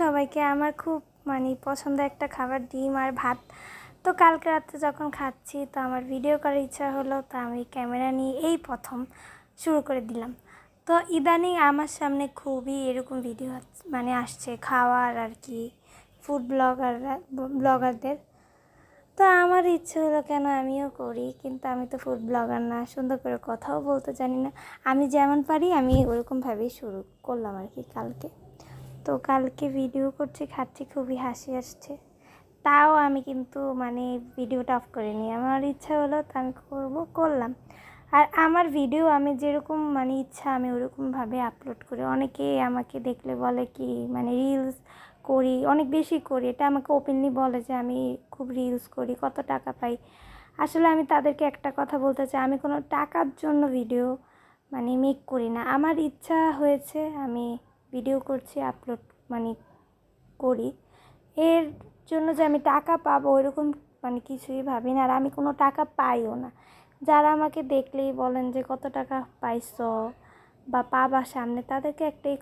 সবাইকে আমার খুব মানে পছন্দের একটা খাবার ডিম আর ভাত। তো কালকে রাতে যখন খাচ্ছি, তো আমার ভিডিও করার ইচ্ছা হলো, তো আমি ক্যামেরা নিয়ে এই প্রথম শুরু করে দিলাম। তো ইদানিং আমার সামনে খুবই এরকম ভিডিও মানে আসছে খাওয়ার আর কি ফুড ব্লগাররা ব্লগারদের তো আমার ইচ্ছে হলো কেন আমিও করি, কিন্তু আমি তো ফুড ব্লগার না, সুন্দর করে কথাও বলতে জানি না। আমি যেমন পারি, আমি ওরকমভাবেই শুরু করলাম আর কি কালকে। তো কালকে ভিডিও করছি, খাচ্ছি, খুবই হাসি আসছে। তাও আমি কিন্তু মানে ভিডিওটা অফ করিনি। আমার ইচ্ছা হলো তো আমি করব, করলাম। আর আমার ভিডিও আমি যেরকম মানে ইচ্ছা আমি ওরকমভাবে আপলোড করি। অনেকে আমাকে দেখলে বলে কি মানে রিলস করি, অনেক বেশি করি। এটা আমাকে ওপেনলি বলে যে আমি খুব রিলস করি, কত টাকা পাই। আসলে আমি তাদেরকে একটা কথা বলতে চাই, আমি কোনো টাকার জন্য ভিডিও মানে মেক করি না। আমার ইচ্ছা হয়েছে আমি ভিডিও করছি আপলোড মানে করি। এর জন্য যে আমি টাকা পাবো ওইরকম মানে কিছুই ভাবি না। আর আমি কোনো টাকা পাইও না। যারা আমাকে দেখলেই বলেন যে, কত টাকা পাইছো? বা পাবা সামনে, তাদেরকে একটাই